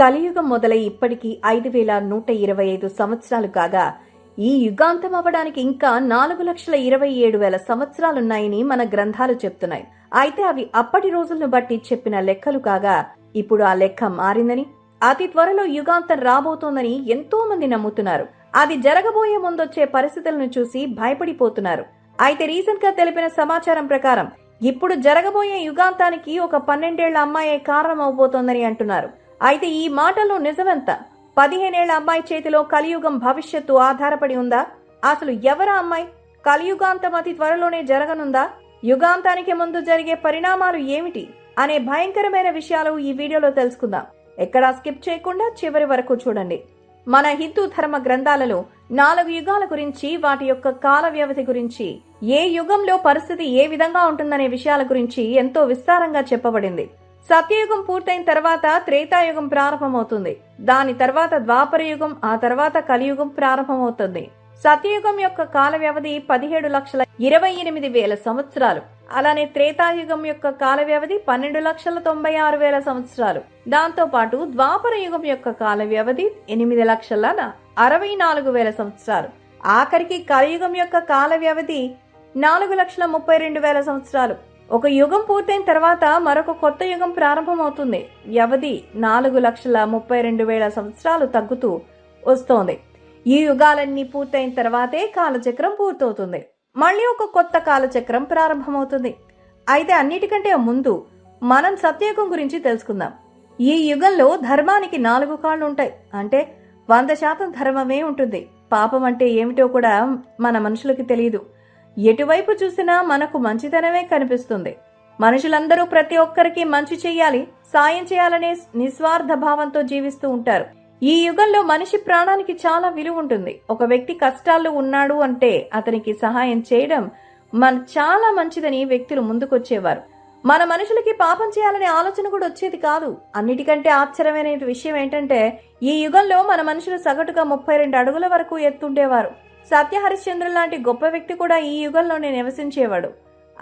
కలియుగం మొదలై ఇప్పటికీ ఐదు వేల నూట ఇరవై ఐదు సంవత్సరాలు కాగా ఈ యుగాంతం అవ్వడానికి ఇంకా నాలుగు లక్షల ఇరవై ఏడు వేల సంవత్సరాలున్నాయని మన గ్రంథాలు చెప్తున్నాయి. అయితే అవి అప్పటి రోజులను బట్టి చెప్పిన లెక్కలు కాగా ఇప్పుడు ఆ లెక్క మారిందని అతి త్వరలో యుగాంతం రాబోతోందని ఎంతో మంది నమ్ముతున్నారు. అది జరగబోయే ముందొచ్చే పరిస్థితులను చూసి భయపడిపోతున్నారు. అయితే రీసెంట్గా తెలిపిన సమాచారం ప్రకారం ఇప్పుడు జరగబోయే యుగాంతానికి ఒక పన్నెండేళ్ళ అమ్మాయే కారణం అవబోతోందని అంటున్నారు. అయితే ఈ మాటలు నిజమెంత? పదిహేనేళ్ళ అమ్మాయి చేతిలో కలియుగం భవిష్యత్తు ఆధారపడి ఉందా? అసలు ఎవరా అమ్మాయి? కలియుగాంతం అతి త్వరలోనే జరగనుందా? యుగాంతానికి ముందు జరిగే పరిణామాలు ఏమిటి? అనే భయంకరమైన విషయాలు ఈ వీడియోలో తెలుసుకుందాం. ఎక్కడా స్కిప్ చేయకుండా చివరి వరకు చూడండి. మన హిందూ ధర్మ గ్రంథాలలో నాలుగు యుగాల గురించి వాటి యొక్క కాల వ్యవధి గురించి ఏ యుగంలో పరిస్థితి ఏ విధంగా ఉంటుందనే విషయాల గురించి ఎంతో విస్తారంగా చెప్పబడింది. సత్యయుగం పూర్తయిన తర్వాత త్రేతాయుగం ప్రారంభమవుతుంది. దాని తర్వాత ద్వాపర యుగం ఆ తర్వాత కలియుగం ప్రారంభమవుతుంది. సత్యయుగం యొక్క కాల వ్యవధి పదిహేడు లక్షల ఇరవై ఎనిమిది వేల సంవత్సరాలు. అలానే త్రేతాయుగం యొక్క కాల వ్యవధి పన్నెండు లక్షల తొంభై ఆరు వేల సంవత్సరాలు. దాంతో పాటు ద్వాపర యుగం యొక్క కాల వ్యవధి ఎనిమిది లక్షల అరవై నాలుగు వేల సంవత్సరాలు. ఆఖరికి కలియుగం యొక్క కాల వ్యవధి నాలుగు లక్షల ముప్పై రెండు వేల సంవత్సరాలు. ఒక యుగం పూర్తయిన తర్వాత మరొక కొత్త యుగం ప్రారంభమవుతుంది. వ్యవధి నాలుగు లక్షల ముప్పై రెండు వేల సంవత్సరాలు తగ్గుతూ వస్తోంది. ఈ యుగాలన్నీ పూర్తయిన తర్వాతే కాలచక్రం పూర్తవుతుంది. మళ్ళీ ఒక కొత్త కాలచక్రం ప్రారంభమవుతుంది. అయితే అన్నిటికంటే ముందు మనం సత్యయుగం గురించి తెలుసుకుందాం. ఈ యుగంలో ధర్మానికి నాలుగు కాళ్ళు ఉంటాయి. అంటే వంద శాతం ధర్మమే ఉంటుంది. పాపం అంటే ఏమిటో కూడా మన మనుషులకి తెలియదు. ఎటువైపు చూసినా మనకు మంచితనమే కనిపిస్తుంది. మనుషులందరూ ప్రతి ఒక్కరికి మంచి చేయాలి సాయం చేయాలనే నిస్వార్థ భావంతో జీవిస్తూ ఉంటారు. ఈ యుగంలో మనిషి ప్రాణానికి చాలా విలువ ఉంటుంది. ఒక వ్యక్తి కష్టాల్లో ఉన్నాడు అంటే అతనికి సహాయం చేయడం మన చాలా మంచిదని వ్యక్తులు ముందుకొచ్చేవారు. మన మనుషులకి పాపం చేయాలనే ఆలోచన కూడా వచ్చేది కాదు. అన్నిటికంటే ఆశ్చర్యమైన విషయం ఏంటంటే ఈ యుగంలో మన మనుషులు సగటుగా ముప్పై రెండు అడుగుల వరకు ఎత్తుండేవారు. సత్య హరిశ్చంద్ర లాంటి గొప్ప వ్యక్తి కూడా ఈ యుగంలోనే నివసించేవాడు.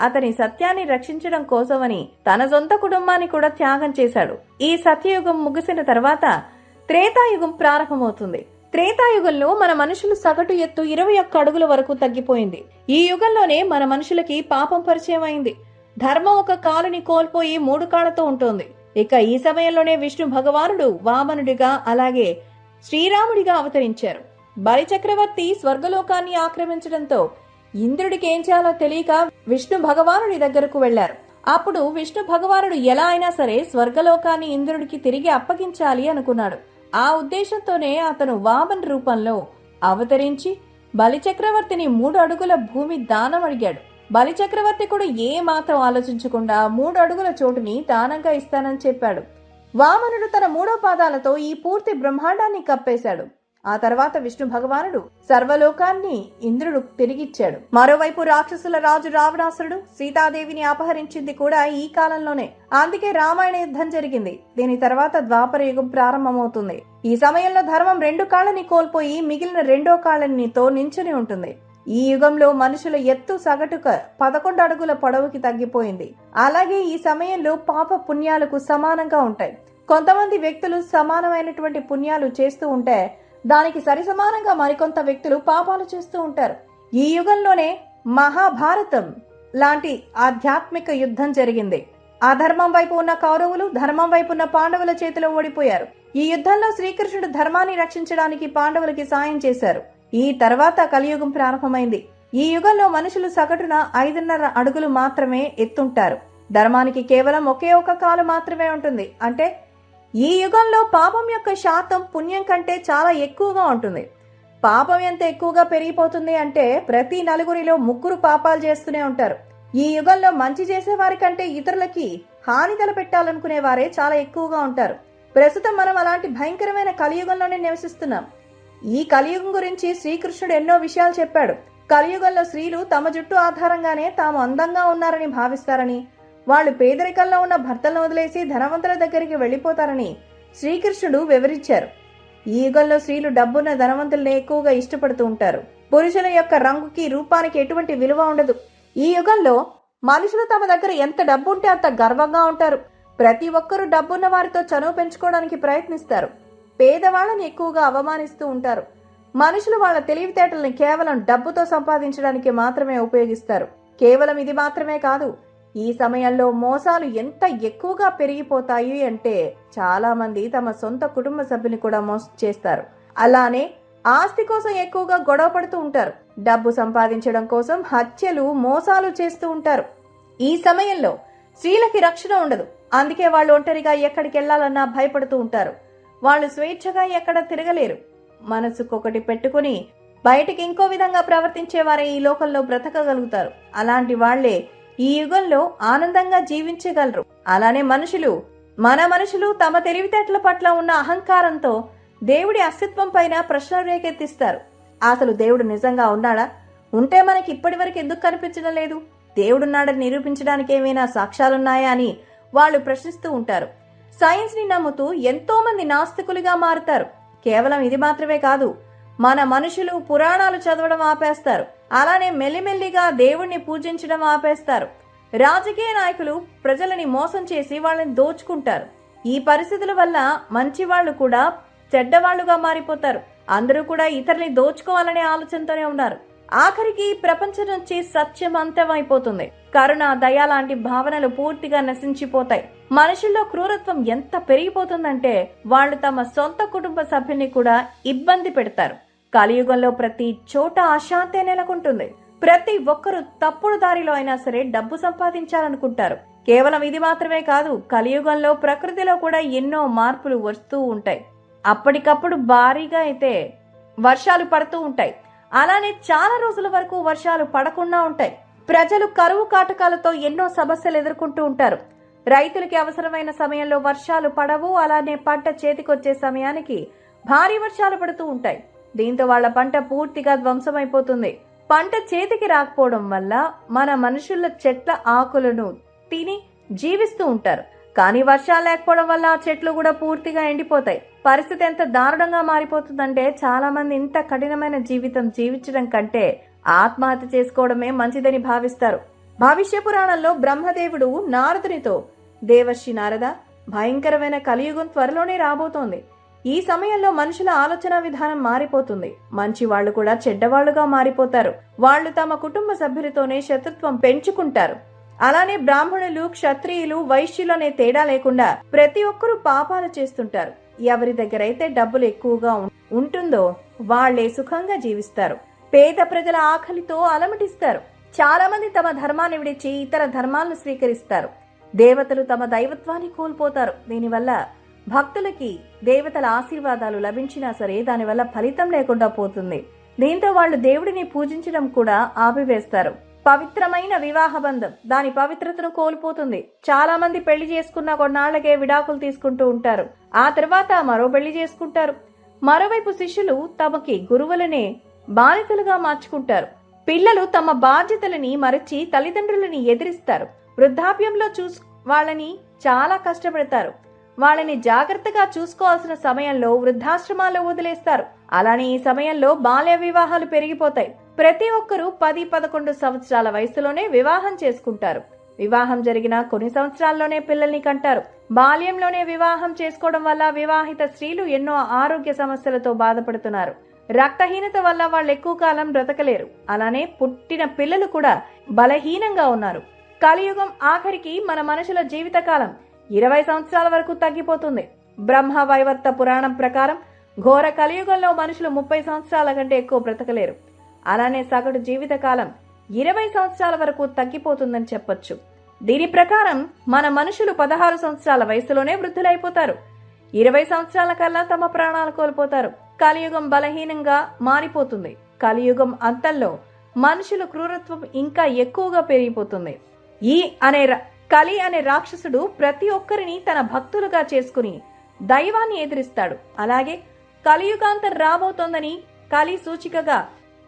అతని సత్యాన్ని రక్షించడం కోసమని తన సొంత కుటుంబాన్ని కూడా త్యాగం చేశాడు. ఈ సత్యయుగం ముగిసిన తర్వాత త్రేతాయుగం ప్రారంభమవుతుంది. త్రేతాయుగంలో మన మనుషులు సగటు ఎత్తు ఇరవై ఒక్క అడుగుల వరకు తగ్గిపోయింది. ఈ యుగంలోనే మన మనుషులకి పాపం పరిచయం అయింది. ధర్మం ఒక కాలుని కోల్పోయి మూడు కాళ్ళతో ఉంటుంది. ఇక ఈ సమయంలోనే విష్ణు భగవానుడు వామనుడిగా అలాగే శ్రీరాముడిగా అవతరించారు. బలి చక్రవర్తి స్వర్గలోకాన్ని ఆక్రమించడంతో ఇంద్రుడికి ఏం చేయాలో తెలియక విష్ణు భగవానుడి దగ్గరకు వెళ్ళారు అప్పుడు విష్ణు భగవానుడు ఎలా అయినా సరే స్వర్గలోకాన్ని ఇంద్రుడికి తిరిగి అప్పగించాలి అనుకున్నాడు. ఆ ఉద్దేశంతోనే అతను వామన్ రూపంలో అవతరించి బలిచక్రవర్తిని మూడు అడుగుల భూమి దానం అడిగాడు. బలిచక్రవర్తి కూడా ఏ మాత్రం ఆలోచించకుండా మూడు అడుగుల చోటుని దానంగా ఇస్తానని చెప్పాడు. వామనుడు తన మూడో పాదాలతో ఈ పూర్తి బ్రహ్మాండాన్ని కప్పేశాడు. ఆ తర్వాత విష్ణు భగవానుడు సర్వలోకాన్ని ఇంద్రుడు తిరిగిచ్చాడు మరోవైపు రాక్షసుల రాజు రావణాసురుడు సీతాదేవిని అపహరించింది కూడా ఈ కాలంలోనే. అందుకే రామాయణ యుద్ధం జరిగింది. దీని తర్వాత ద్వాపర యుగం ప్రారంభమవుతుంది. ఈ సమయంలో ధర్మం రెండు కాళ్ళని కోల్పోయి మిగిలిన రెండో కాళ్ళనితో నించుని ఉంటుంది. ఈ యుగంలో మనుషుల ఎత్తు సగటుక పదకొండు అడుగుల పొడవుకి తగ్గిపోయింది. అలాగే ఈ సమయంలో పాప పుణ్యాలకు సమానంగా ఉంటాయి. కొంతమంది వ్యక్తులు సమానమైనటువంటి పుణ్యాలు చేస్తూ ఉంటే దానికి సరిసమానంగా మరికొంత వ్యక్తులు పాపాలు చేస్తూ ఉంటారు. ఈ యుగంలోనే మహాభారతం లాంటి ఆధ్యాత్మిక యుద్ధం జరిగింది. అధర్మం వైపు ఉన్న కౌరవులు ధర్మం వైపు ఉన్న పాండవుల చేతిలో ఓడిపోయారు. ఈ యుద్ధంలో శ్రీకృష్ణుడు ధర్మాన్ని రక్షించడానికి పాండవులకి సాయం చేశారు. ఈ తర్వాత కలియుగం ప్రారంభమైంది. ఈ యుగంలో మనుషులు సగటున ఐదున్నర అడుగులు మాత్రమే ఎత్తుంటారు. ధర్మానికి కేవలం ఒకే ఒక కాలు మాత్రమే ఉంటుంది. అంటే ఈ యుగంలో పాపం యొక్క శాతం పుణ్యం కంటే చాలా ఎక్కువగా ఉంటుంది. పాపం ఎంత ఎక్కువగా పెరిగిపోతుంది అంటే ప్రతి నలుగురిలో ముగ్గురు పాపాలు చేస్తూనే ఉంటారు. ఈ యుగంలో మంచి చేసే వారి కంటే ఇతరులకి హాని తలపెట్టాలనుకునే వారే చాలా ఎక్కువగా ఉంటారు. ప్రస్తుతం మనం అలాంటి భయంకరమైన కలియుగంలోనే నివసిస్తున్నాం. ఈ కలియుగం గురించి శ్రీకృష్ణుడు ఎన్నో విషయాలు చెప్పాడు. కలియుగంలో స్త్రీలు తమ జుట్టు ఆధారంగానే తాము అందంగా ఉన్నారని భావిస్తారని వాళ్ళు పేదరికంలో ఉన్న భర్తలను వదిలేసి ధనవంతుల దగ్గరికి వెళ్ళిపోతారని శ్రీకృష్ణుడు వివరించారు. ఈ యుగంలో స్త్రీలు డబ్బున్న ధనవంతుల్ని ఎక్కువగా ఇష్టపడుతూ ఉంటారు. పురుషుల యొక్క రంగుకి రూపానికి ఎటువంటి విలువ ఉండదు. ఈ యుగంలో మనుషులు తమ దగ్గర ఎంత డబ్బు ఉంటే అంత గర్వంగా ఉంటారు. ప్రతి ఒక్కరూ డబ్బున్న వారితో చనువు పెంచుకోవడానికి ప్రయత్నిస్తారు. పేదవాళ్ళని ఎక్కువగా అవమానిస్తూ ఉంటారు. మనుషులు వాళ్ళ తెలివితేటల్ని కేవలం డబ్బుతో సంపాదించడానికి మాత్రమే ఉపయోగిస్తారు. కేవలం ఇది మాత్రమే కాదు ఈ సమయంలో మోసాలు ఎంత ఎక్కువగా పెరిగిపోతాయి అంటే చాలా మంది తమ సొంత కుటుంబ సభ్యుని కూడా మోసం చేస్తారు. అలానే ఆస్తి కోసం ఎక్కువగా గొడవ పడుతూ ఉంటారు. డబ్బు సంపాదించడం కోసం హత్యలు మోసాలు చేస్తూ ఉంటారు. ఈ సమయంలో స్త్రీలకి రక్షణ ఉండదు. అందుకే వాళ్ళు ఒంటరిగా ఎక్కడికి వెళ్ళాలన్నా భయపడుతూ ఉంటారు. వాళ్ళు స్వేచ్ఛగా ఎక్కడ తిరగలేరు. మనసుకొకటి పెట్టుకుని బయటికి ఇంకో విధంగా ప్రవర్తించే వారే ఈ లోకంలో బ్రతకగలుగుతారు. అలాంటి వాళ్ళే ఈ యుగంలో ఆనందంగా జీవించగలరు. అలానే మనుషులు మన మనుషులు తమ తెలివితేటల పట్ల ఉన్న అహంకారంతో దేవుడి అస్తిత్వం పైన ప్రశ్న రేకెత్తిస్తారు. అసలు దేవుడు నిజంగా ఉన్నాడా? ఉంటే మనకి ఇప్పటి వరకు ఎందుకు కనిపించడం లేదు? దేవుడున్నాడని నిరూపించడానికి ఏమైనా సాక్ష్యాలున్నాయా అని వాళ్ళు ప్రశ్నిస్తూ ఉంటారు. సైన్స్ని నమ్ముతూ ఎంతో మంది నాస్తికులుగా మారుతారు. కేవలం ఇది మాత్రమే కాదు మన మనుషులు పురాణాలు చదవడం ఆపేస్తారు. అలానే మెల్లిమెల్లిగా దేవుణ్ణి పూజించడం ఆపేస్తారు. రాజకీయ నాయకులు ప్రజలని మోసం చేసి వాళ్ళని దోచుకుంటారు. ఈ పరిస్థితుల వల్ల మంచి వాళ్ళు కూడా చెడ్డవాళ్ళుగా మారిపోతారు. అందరూ కూడా ఇతరుల్ని దోచుకోవాలనే ఆలోచనతోనే ఉన్నారు. ఆఖరికి ప్రపంచం నుంచి సత్యం అంతమైపోతుంది. కరుణ దయ లాంటి భావనలు పూర్తిగా నశించిపోతాయి. మనుషుల్లో క్రూరత్వం ఎంత పెరిగిపోతుందంటే వాళ్ళు తమ సొంత కుటుంబ సభ్యుల్ని కూడా ఇబ్బంది పెడతారు. కలియుగంలో ప్రతి చోట అశాంతే నెలకొంటుంది. ప్రతి ఒక్కరూ తప్పుడు దారిలో అయినా సరే డబ్బు సంపాదించాలనుకుంటారు. కేవలం ఇది మాత్రమే కాదు కలియుగంలో ప్రకృతిలో కూడా ఎన్నో మార్పులు వస్తూ ఉంటాయి. అప్పటికప్పుడు భారీగా అయితే వర్షాలు పడుతూ ఉంటాయి. అలానే చాలా రోజుల వరకు వర్షాలు పడకుండా ఉంటాయి. ప్రజలు కరువు కాటకాలతో ఎన్నో సమస్యలు ఎదుర్కొంటూ ఉంటారు. రైతులకి అవసరమైన సమయంలో వర్షాలు పడవు అలానే పంట చేతికొచ్చే సమయానికి భారీ వర్షాలు పడుతూ ఉంటాయి. దీంతో వాళ్ళ పంట పూర్తిగా ధ్వంసమైపోతుంది. పంట చేతికి రాకపోవడం వల్ల మన మనుషుల చెట్ల ఆకులను తిని జీవిస్తూ ఉంటారు. కానీ వర్షాలు లేకపోవడం వల్ల ఆ చెట్లు కూడా పూర్తిగా ఎండిపోతాయి. పరిస్థితి ఎంత దారుణంగా మారిపోతుందంటే చాలా మంది ఇంత కఠినమైన జీవితం జీవించడం కంటే ఆత్మహత్య చేసుకోవడమే మంచిదని భావిస్తారు. భవిష్య పురాణంలో బ్రహ్మదేవుడు నారదునితో దేవర్షి నారద భయంకరమైన కలియుగం త్వరలోనే రాబోతోంది. ఈ సమయంలో మనుషుల ఆలోచన విధానం మారిపోతుంది. మంచి వాళ్ళు కూడా చెడ్డవాళ్ళుగా మారిపోతారు. వాళ్ళు తమ కుటుంబ సభ్యులతోనే శత్రుత్వం పెంచుకుంటారు. అలానే బ్రాహ్మణులు క్షత్రియులు వైశ్యులనే తేడా లేకుండా ప్రతి ఒక్కరూ పాపాలు చేస్తుంటారు. ఎవరి దగ్గర అయితే డబ్బులు ఎక్కువగా ఉంటుందో వాళ్ళే సుఖంగా జీవిస్తారు. పేద ప్రజల ఆకలితో అలమటిస్తారు. చాలా మంది తమ ధర్మాన్ని విడిచి ఇతర ధర్మాలను స్వీకరిస్తారు. దేవతలు తమ దైవత్వాన్ని కోల్పోతారు. దీనివల్ల భక్తులకి దేవతల ఆశీర్వాదాలు లభించినా సరే దానివల్ల ఫలితం లేకుండా పోతుంది. దీంతో వాళ్ళు దేవుడిని పూజించడం కూడా ఆపివేస్తారు. పవిత్రమైన వివాహ బంధం దాని పవిత్రతను కోల్పోతుంది. చాలా మంది పెళ్ళి చేసుకున్న కొన్నాళ్ళకే విడాకులు తీసుకుంటూ ఉంటారు. ఆ తర్వాత మరో పెళ్ళి చేసుకుంటారు. మరోవైపు శిష్యులు తమకి గురువులనే బాధితులుగా మార్చుకుంటారు. పిల్లలు తమ బాధ్యతలని మరచి తల్లిదండ్రులని ఎదిరిస్తారు. వృద్ధాప్యంలో చూసు వాళ్ళని చాలా కష్టపడతారు. వాళ్ళని జాగ్రత్తగా చూసుకోవాల్సిన సమయంలో వృద్ధాశ్రమాల్లో వదిలేస్తారు. అలానే ఈ సమయంలో బాల్య వివాహాలు పెరిగిపోతాయి. ప్రతి ఒక్కరూ పది పదకొండు సంవత్సరాల వయసులోనే వివాహం చేసుకుంటారు. వివాహం జరిగిన కొన్ని సంవత్సరాల్లోనే పిల్లల్ని కంటారు. బాల్యంలోనే వివాహం చేసుకోవడం వల్ల వివాహిత స్త్రీలు ఎన్నో ఆరోగ్య సమస్యలతో బాధపడుతున్నారు. రక్తహీనత వల్ల వాళ్ళు ఎక్కువ కాలం బ్రతకలేరు. అలానే పుట్టిన పిల్లలు కూడా బలహీనంగా ఉన్నారు. కలియుగం ఆఖరికి మన మనుషుల జీవితకాలం. ఇరవై సంవత్సరాల వరకు తగ్గిపోతుంది. బ్రహ్మ వైవర్త పురాణం ప్రకారం ఘోర కలియుగంలో మనుషులు ముప్పై సంవత్సరాల కంటే ఎక్కువ బ్రతకలేరు. అలానే సగటు జీవితకాలం ఇరవై సంవత్సరాల వరకు తగ్గిపోతుందని చెప్పొచ్చు. దీని ప్రకారం మన మనుషులు పదహారు సంవత్సరాల వయసులోనే వృద్ధులైపోతారు. ఇరవై సంవత్సరాల కల్లా తమ ప్రాణాలు కోల్పోతారు. కలియుగం బలహీనంగా మారిపోతుంది. కలియుగం అంతంలో మనుషుల క్రూరత్వం ఇంకా ఎక్కువగా పెరిగిపోతుంది. ఈ అనే ర- కలి అనే రాక్షసుడు ప్రతి ఒక్కరిని తన భక్తులుగా చేసుకుని దైవాన్ని ఎదిరిస్తాడు. అలాగే కలియుగాంతం రాబోతోందని కలి సూచికగా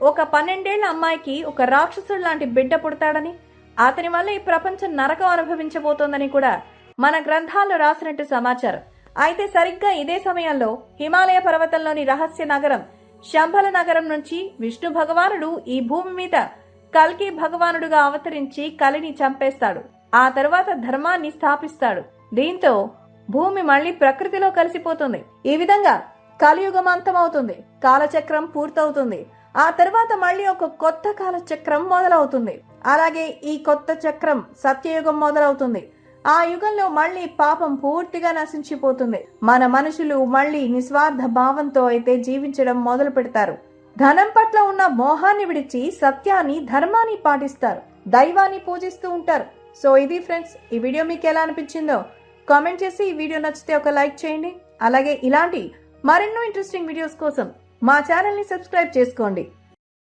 ఒక పన్నెండేళ్ళ అమ్మాయికి ఒక రాక్షసుడు లాంటి బిడ్డ పుడతాడని అతని వల్ల ఈ ప్రపంచం నరకం అనుభవించబోతోందని కూడా మన గ్రంథాల్లో రాసినట్టు సమాచారం. అయితే సరిగ్గా ఇదే సమయంలో హిమాలయ పర్వతంలోని రహస్య నగరం శంభల నగరం నుంచి విష్ణు భగవానుడు ఈ భూమి మీద కల్కి భగవానుడుగా అవతరించి కలిని చంపేస్తాడు. ఆ తర్వాత ధర్మాన్ని స్థాపిస్తాడు. దీంతో భూమి మళ్ళీ ప్రకృతిలో కలిసిపోతుంది. ఈ విధంగా కలియుగం అంతమవుతుంది. కాలచక్రం పూర్తవుతుంది. ఆ తర్వాత మళ్ళీ ఒక కొత్త కాలచక్రం మొదలవుతుంది. అలాగే ఈ కొత్త చక్రం సత్యయుగం మొదలవుతుంది. ఆ యుగంలో మళ్ళీ పాపం పూర్తిగా నశించిపోతుంది. మన మనుషులు మళ్ళీ నిస్వార్థ భావంతో అయితే జీవించడం మొదలు పెడతారు. ధనం పట్ల ఉన్న మోహాన్ని విడిచి సత్యాన్ని ధర్మాన్ని పాటిస్తారు. దైవాన్ని పూజిస్తూ ఉంటారు. సో ఇది ఫ్రెండ్స్ ఈ వీడియో మీకు ఎలా అనిపించిందో కామెంట్ చేసి ఈ వీడియో నచ్చితే ఒక లైక్ చేయండి. అలాగే ఇలాంటి మరెన్నో ఇంట్రెస్టింగ్ వీడియోస్ కోసం మా ఛానల్ని సబ్స్క్రైబ్ చేసుకోండి.